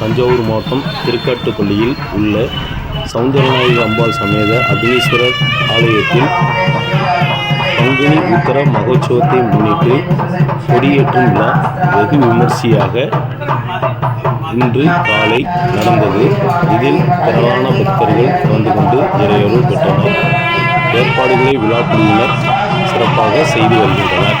தஞ்சாவூர் மாவட்டம் திருக்காட்டுப்பள்ளியில் உள்ள சௌந்தரநாயகி அம்பாள் சமேத அக்னீஸ்வரர் ஆலயத்தில் பங்குனி உத்தர மகோத்சவத்தை முன்னிட்டு கொடியேற்றும் விழா வெகு விமர்சையாக இன்று காலை நடந்தது. இதில் திரளான பக்தர்கள் கலந்து கொண்டு இறையருள் பெற்றனர் ஏற்பாடுகளை விழா குழுவினர் சிறப்பாக செய்து வருகின்றனர்.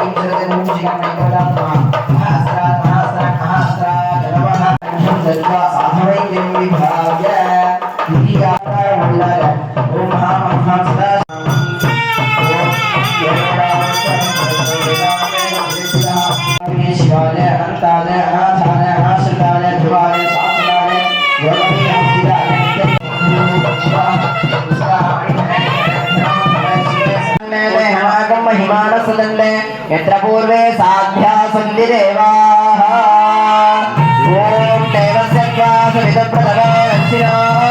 महिमानसदन्ने यत्र पूर्वे साध्या सन्ति देवाः ॐ देवस्य सवितप्रथमे दक्षिणोर्बाहुभ्याः पूर्णहस्ताभ्याम्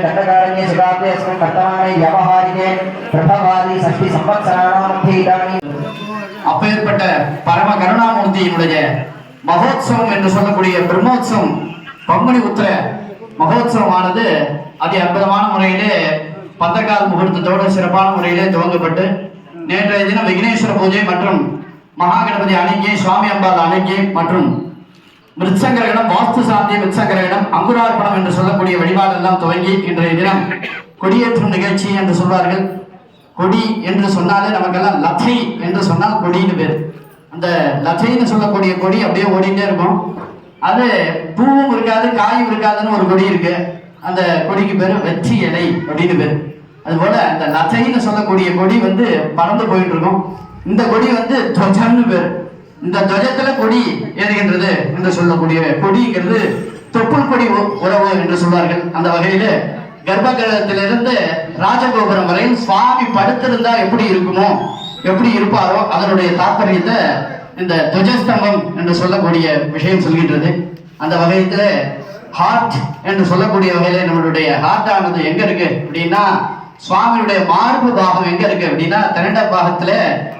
दण्डकारण्ये शिवाब्दे अस्मिन् वर्तमाने व्यवहारिके प्रभवादि षष्टि संवत्सराणां मध्ये इदानीं அப்பேற்பட்ட பரம கருணாமூர்த்தியினுடைய மகோத்சவம் என்று சொல்லக்கூடிய பிரம்மோத்சவம் பங்குனி உத்திர மகோத்சவமானது அதி அற்புதமான முறையிலே பந்தக்கால் முகூர்த்தத்தோடு சிறப்பான முறையிலே துவங்கப்பட்டு நேற்றைய தினம் விக்னேஸ்வர பூஜை மற்றும் மகாகணபதி அணுகி சுவாமி அம்பாள் அணுகி மற்றும் மிருச்சங்கரகணம் வாஸ்து சாந்தி மிருச்சங்கரகணம் அங்குரார்ப்பணம் என்று சொல்லக்கூடிய வழிபாடெல்லாம் துவங்கி இன்றைய தினம் கொடியேற்றும் நிகழ்ச்சி என்று சொல்வார்கள். கொடி என்று சொன்னாலே நமக்கெல்லாம் லத்தை என்று சொன்னால் கொடின்னு பேர். அந்த லத்தைன்னு சொல்லக்கூடிய கொடி அப்படியே ஓடிட்டே இருக்கும். அது பூவும் இருக்காது காயும் இருக்காதுன்னு ஒரு கொடி இருக்கு. அந்த கொடிக்கு பேர் வெற்றி இலை அப்படின்னு பேர். அதுபோல அந்த லத்தைன்னு சொல்லக்கூடிய கொடி வந்து பறந்து போயிட்டு இருக்கும். இந்த கொடி வந்து துவஜம்னு பேர். இந்த துவஜத்துல கொடி ஏறுகின்றது என்று சொல்லக்கூடிய கொடிங்கிறது தொப்புள் கொடி உறவு என்று சொல்வார்கள். அந்த வகையில கர்ப்பகிரகத்திலிருந்து ராஜகோபுரம் வரையும் சுவாமி படுத்திருந்தா எப்படி இருக்குமோ எப்படி இருப்பாரோ அதனுடைய தாற்பயத்தை இந்த துவஜஸ்தம்பம் என்று சொல்லக்கூடிய விஷயம் சொல்கின்றது. அந்த வகையத்துல ஹார்ட் என்று சொல்லக்கூடிய வகையில நம்மளுடைய ஹார்ட் ஆனது எங்க இருக்கு அப்படின்னா சுவாமியுடைய மார்பு பாகம் எங்க இருக்கு அப்படின்னா திரண்ட பாகத்துல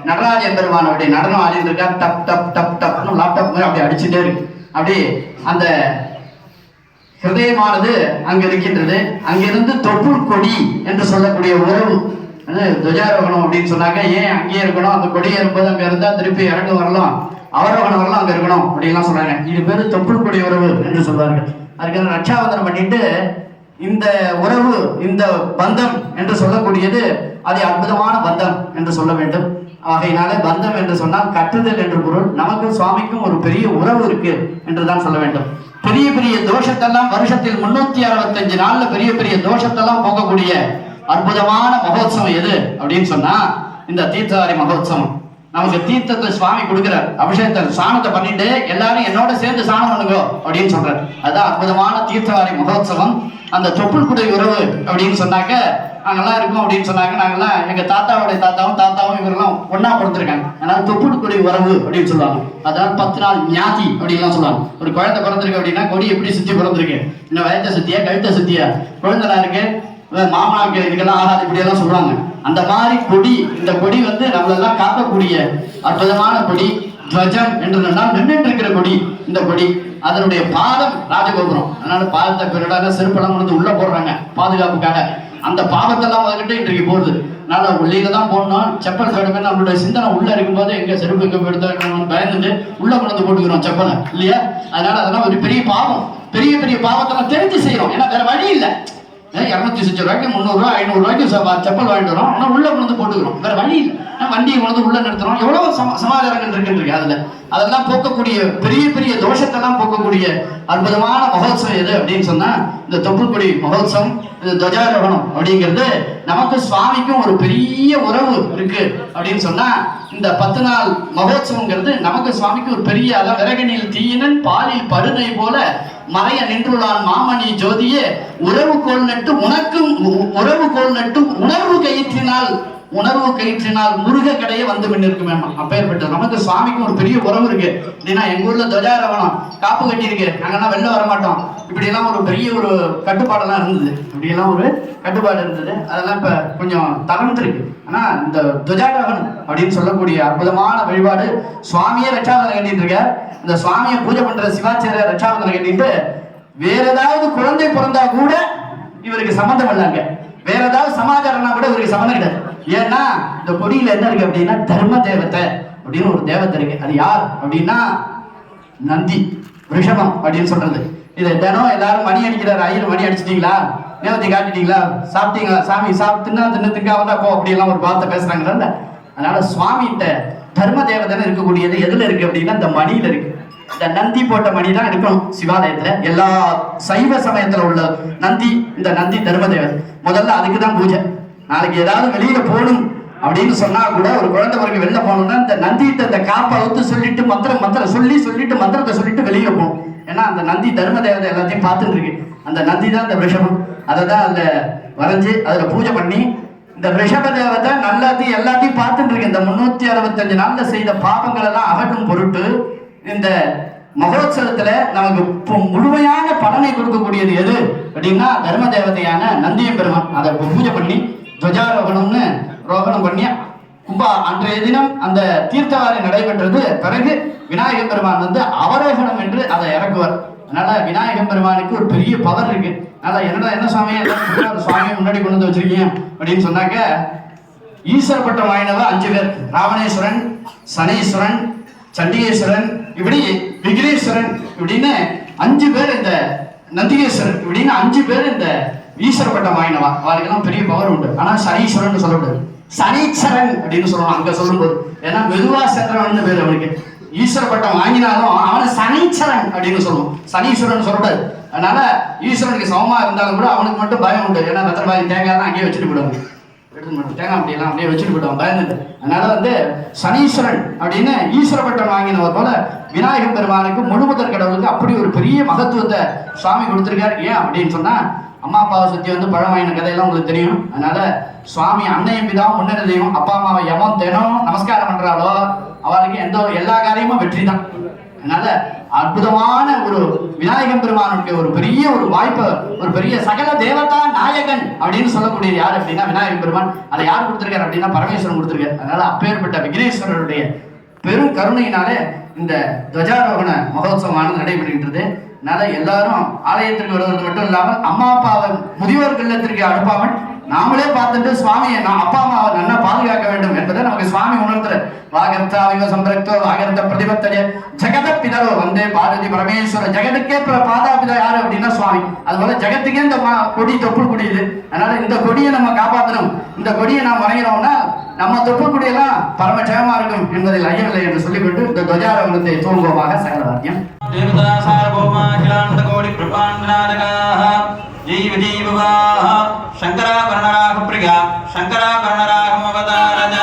நடராஜ பெருமானுடைய நடனம் ஆடிட்டு டப் டப் டப் டப்னு லேப்டாப் மாதிரி அப்படி அடிச்சுட்டே இருக்கு. அப்படி அந்த ஹிருதயமானது அங்க இருக்கின்றது. அங்கிருந்து தொப்புள் கொடி என்று சொல்லக்கூடிய உறவு துஜாரோகணம் துவஜாரோகணம் அப்படின்னு சொன்னாக்க ஏன் அங்கேயே இருக்கணும்? அந்த கொடி ஏறும்போது அங்க இருந்தா திருப்பி இறங்கு வரலாம். அவரோகணம் வரலாம் அங்க இருக்கணும் அப்படின்லாம் சொல்றாங்க. இது பேரு தொப்புள் கொடி உறவு என்று சொல்வார்கள். அதுக்கு ரட்சாபந்தனம் பண்ணிட்டு இந்த உறவு இந்த பந்தம் என்று சொல்லக்கூடியது அது அற்புதமான பந்தம் என்று சொல்ல வேண்டும். ஆகையினாலே பந்தம் என்று சொன்னால் கட்டுதல் என்று பொருள். நமக்கும் சுவாமிக்கும் ஒரு பெரிய உறவு இருக்கு என்று தான் சொல்ல வேண்டும். பெரிய பெரிய தோஷத்தெல்லாம் வருஷத்தில் முன்னூத்தி அறுபத்தஞ்சு நாள்ல பெரிய பெரிய தோஷத்தெல்லாம் போகக்கூடிய அற்புதமான மகோத்சவம் எது அப்படின்னு சொன்னா இந்த தீர்த்தவாரி மகோத்சவம். நமக்கு தீர்த்தத்தை சுவாமி கொடுக்கிறார். அபிஷேகத்தை சாணத்தை பண்ணிட்டு எல்லாரும் என்னோட சேர்ந்து சாணம் பண்ணுங்க அப்படின்னு சொல்றார். அதான் அற்புதமான தீர்த்தவாரி மகோத்சவம். அந்த தொப்புள் குடை உறவு அப்படின்னு சொன்னாக்க நாங்கெல்லாம் இருக்கோம் அப்படின்னு சொன்னாங்க நாங்கெல்லாம் எங்க தாத்தாவுடைய தாத்தாவும் தாத்தாவும் இவரெல்லாம் ஒன்னா பிறந்திருக்காங்க. அதனால தொப்புள் குடை உறவு அப்படின்னு சொல்லுவாங்க. அதாவது பத்து நாள் ஞாதி அப்படின்லாம் சொல்லுவாங்க. ஒரு குழந்தை பிறந்திருக்கு அப்படின்னா கொடி எப்படி சுத்தி பிறந்திருக்கு? இந்த வயத்தை சுத்தியா கழுத்தை சுத்தியா? குழந்தைலாம் இருக்கு. மாமனார் கேள்விக்கெல்லாம் ஆகாது இப்படி எல்லாம் சொல்லுவாங்க அந்த மாதிரி கொடி இந்த கொடி வந்து நம்மளெல்லாம் காக்கக்கூடிய அற்புதமான கொடி துவஜம் என்று நின்றுட்டு இருக்கிற கொடி இந்த கொடி. அதனுடைய பாதம் ராஜகோபுரம். அதனால பாதத்தை பெருடாக செருப்பெல்லாம் கொண்டு வந்து உள்ள போடுறாங்க பாதுகாப்புக்காக. அந்த பாவத்தெல்லாம் முதல்கிட்ட இன்றைக்கு போகுது. அதனால உள்ளில தான் போடணும். செப்பல் கடுமை நம்மளுடைய சிந்தனை உள்ள இருக்கும்போது எங்க செருப்பு எங்க போயிடுதோன்னு பயந்துட்டு உள்ள கொண்டு வந்து போட்டுக்கிறோம் செப்பலை இல்லையா? அதனால அதெல்லாம் ஒரு பெரிய பாவம். பெரிய பெரிய பாவத்தெல்லாம் தெரிஞ்சு செய்யறோம். ஏன்னா வேற வழி இல்லை. இரநூத்தி சிச்சு ரூபாய்க்கு முந்நூறுரூவா ஐநூறுரூவாய்க்கு செப்பல் வாங்கிட்டு வரோம். ஆனால் உள்ள கொண்டு வந்து போட்டுக்கிறோம். வேற வழி இல்லை. வண்டியை கொண்டு வந்து உள்ள நிறுத்துறோம். எவ்வளவு சம சமாச்சாரங்கள் இருக்குன்னு அதுல. அதெல்லாம் போக்கக்கூடிய பெரிய பெரிய தோஷத்தெல்லாம் போக்கக்கூடிய அற்புதமான மகோத்சவம் எது அப்படின்னு சொன்னா இந்த தொப்புள்கொடி மகோத்சவம் இந்த துவஜாரோகணம் அப்படிங்கிறது நமக்கு சுவாமிக்கும் ஒரு பெரிய உறவு இருக்கு அப்படின்னு சொன்னா இந்த பத்து நாள் மகோத்சவங்கிறது நமக்கு சுவாமிக்கு ஒரு பெரிய அதான் விறகனில் தீயினன் பாலில் பருணை போல மறைய நின்றுள்ளான் மாமணி ஜோதியே உறவு கோல் நட்டு உனக்கும் உ- உறவு கோல் நட்டு உணர்வு கயிற்றினால் உணர்வு கயிற்றினால் முருக கடையே வந்து நிற்கும் வேண்டாம் அப்பேற்பட்டு நமக்கு சுவாமிக்கு ஒரு பெரிய உறவு இருக்கு. அப்படின்னா எங்க ஊர்ல துவஜாரவனம் காப்பு கட்டி இருக்கு நாங்கெல்லாம் வெளில வர மாட்டோம் இப்படி எல்லாம் ஒரு பெரிய ஒரு கட்டுப்பாடெல்லாம் இருந்தது. இப்படி எல்லாம் ஒரு கட்டுப்பாடு இருந்தது. அதெல்லாம் இப்ப கொஞ்சம் தளர்ந்துருக்கு. ஆனா இந்த துவஜாரோகணம் அப்படின்னு சொல்லக்கூடிய அற்புதமான வழிபாடு சுவாமியே ரட்சாவதனை கட்டிட்டு இருக்க இந்த சுவாமியை பூஜை பண்ற சிவாச்சாரிய ரட்சாவதனை கட்டிட்டு வேற ஏதாவது குழந்தை பிறந்தா கூட இவருக்கு சம்மந்தம் இல்லாங்க. வேற ஏதாவது சமாச்சாரம்னா கூட இவருக்கு சம்மந்தம் கிடையாது. ஏன்னா இந்த கொடியில் என்ன இருக்கு அப்படின்னா தர்ம தேவத்தை அப்படின்னு ஒரு தேவத்தை இருக்கு. அது யார்? அப்படின்னா நந்தி ரிஷபம் அப்படின்னு சொல்றது. இதை தினம் எல்லாரும் மணி அடிக்கிறாரு. ஐயர் மணி அடிச்சிட்டீங்களா? நேவத்தி காட்டிட்டீங்களா? சாப்பிட்டீங்களா? சாமி சாப்பிட்டுன்னா தின்னத்துக்கா தான் போ அப்படியெல்லாம் ஒரு வார்த்தை பேசுறாங்கல்ல அதனால சுவாமிகிட்ட தர்ம தேவதைன்னு இருக்கக்கூடியது எதுல இருக்கு அப்படின்னா இந்த மணியில இருக்கு. இந்த நந்தி போட்ட மணி தான் இருக்கணும் சிவாலயத்துல. எல்லா சைவ சமயத்துல உள்ள நந்தி இந்த நந்தி தர்ம தேவதை. முதல்ல அதுக்கு தான் பூஜை. நாளைக்கு ஏதாவது வெளியில போகணும் அப்படின்னு சொன்னா கூட ஒரு குழந்தை பிறகு வெளில போகணும்னா இந்த நந்திட்ட இந்த காப்பை வந்து சொல்லிட்டு மந்திரம் மந்திரம் சொல்லி சொல்லிட்டு மந்திரத்தை சொல்லிட்டு வெளியில போகும் ஏன்னா அந்த நந்தி தர்ம தேவதை எல்லாத்தையும் பார்த்துட்டு இருக்கு. அந்த நந்தி தான் இந்த விஷமம் அதை தான் அந்த வரைஞ்சு அதுல பூஜை பண்ணி இந்த ரிஷப தேவதை நல்லதையும் எல்லாத்தையும் பார்த்துட்டு இருக்கு. இந்த முன்னூத்தி அறுபத்தஞ்சு நாள்ல செய்த பாபங்கள் எல்லாம் அகற்றும் பொருட்டு இந்த மகோத்சவத்துல நமக்கு முழுமையான பலனை கொடுக்கக்கூடியது எது? அப்படின்னா தர்ம தேவதையான நந்தியம் பெருமான் அதை பூஜை பண்ணி துவஜாரோகணம்னு ரோகணம் பண்ணி கும்பா அன்றைய தினம் அந்த தீர்த்தவாரி நடைபெற்றது பிறகு விநாயகர் பெருமான் வந்து அவரோகணம் என்று அதை இறக்குவார். அதனால விநாயகம் பெருமானுக்கு ஒரு பெரிய பவர் இருக்கு. அதனால என்னடா என்ன சாமி அந்த சாமியை முன்னாடி கொண்டு வந்து வச்சிருக்கீங்க அப்படின்னு சொன்னாக்க ஈஸ்வர பட்டம் வாங்கினவ அஞ்சு பேர். ராவணேஸ்வரன் சனீஸ்வரன் சண்டிகேஸ்வரன் இப்படி விக்னேஸ்வரன் இப்படின்னு அஞ்சு பேர் இந்த நந்திகேஸ்வரன் இப்படின்னு அஞ்சு பேர் இந்த ஈஸ்வர பட்டம் வாங்கினவா அவளுக்கெல்லாம் பெரிய பவர் உண்டு. ஆனா சனீஸ்வரன் சொல்லக்கூடாது. சனீச்சரன் அப்படின்னு சொல்லுவான் அங்க சொல்லும்போது. ஏன்னா மெதுவா சென்றவன் பேர் அவனுக்கு. ஈஸ்வர பட்டம் வாங்கினாலும் அவனை சனீச்சரன் அப்படின்னு சொல்லுவோம் சனீஸ்வரன் சொல்லக்கூடாது. அதனால ஈஸ்வரனுக்கு சமமா இருந்தாலும் கூட அவனுக்கு மட்டும் பயம் உண்டு. ஏன்னா ரத்தனபாதி தேங்காய் தான் அங்கேயே வச்சுட்டு போடுவாங்க தேங்காய் அப்படியெல்லாம் அப்படியே வச்சுட்டு போயிடுவான் பயந்துட்டு அதனால வந்து சனீஸ்வரன் அப்படின்னு ஈஸ்வர பட்டம் வாங்கினவர் போல விநாயகர் பெருமானுக்கு முழுமுதற் கடவுளுக்கு அப்படி ஒரு பெரிய மகத்துவத்தை சுவாமி கொடுத்துருக்காரு. ஏன் அப்படின்னு சொன்னா அம்மா அப்பாவை சுத்தி வந்து பழம் வாங்கின கதையெல்லாம் உங்களுக்கு தெரியும். அதனால சுவாமி அன்னையும் பிதாவும் முன்னேற தெய்வம் அப்பா அம்மாவை எவன் தினம் நமஸ்காரம் பண்றாளோ அவளுக்கு எந்த ஒரு எல்லா காரியமும் வெற்றி தான் அதனால அற்புதமான ஒரு விநாயகன் பெருமானுக்கு ஒரு பெரிய ஒரு வாய்ப்பு ஒரு பெரிய சகல தேவதா நாயகன் அப்படின்னு சொல்லக்கூடிய யார் அப்படின்னா விநாயகம் பெருமான். அதை யார் கொடுத்துருக்காரு அப்படின்னா பரமேஸ்வரன் கொடுத்துருக்காரு. அதனால அப்பேற்பட்ட விக்னேஸ்வரருடைய பெரும் கருணையினாலே இந்த துவஜாரோகண மகோத்சவமானது நடைபெறுகின்றது. அதனால எல்லாரும் ஆலயத்திற்கு வருவது மட்டும் இல்லாமல் அம்மா அப்பாவை முதியோர் இல்லத்திற்கு அனுப்பாமல் நாமளே பார்த்துட்டு சுவாமியை நான் அப்பா அம்மாவை நல்லா பாதுகாக்க வேண்டும் என்பதை நமக்கு சுவாமி உணர்த்துற. வாகர்த்தாவிக சம்பரக்தோ வாகர்த்த பிரதிபத்தஜ ஜெகத பிதரோ வந்தே பாரதி பரமேஸ்வர ஜெகத்துக்கே பிற- பாதாபிதா யாரு அப்படின்னா சுவாமி. அதுபோல ஜெகத்துக்கே இந்த கொடி தொப்புள் கொடியுது அதனால இந்த கொடியை நம்ம காப்பாற்றணும் இந்த கொடியை நாம் வணங்கினோம்னா நம்ம தொப்புள் கொடியெல்லாம் பரம இருக்கும் என்பதில் ஐயமில்லை என்று சொல்லிவிட்டு இந்த துவஜாரவனத்தை தூங்குவோமாக சகல வாக்கியம் దేవతా సార్వభౌమాఖిలాంత కోటి కృపాండాదకాః జీవ జీవవాః శంకరాభరణరాగ ప్రియ శంకరాభరణరాగం అవతారజ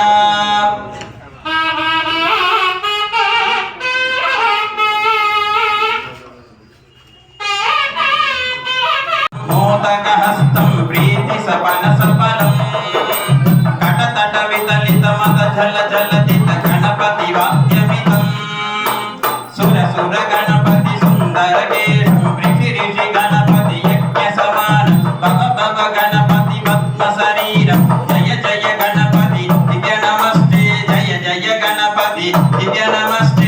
మోదకహస్తం ప్రీతి సపన సపన Pati, Indiana Master.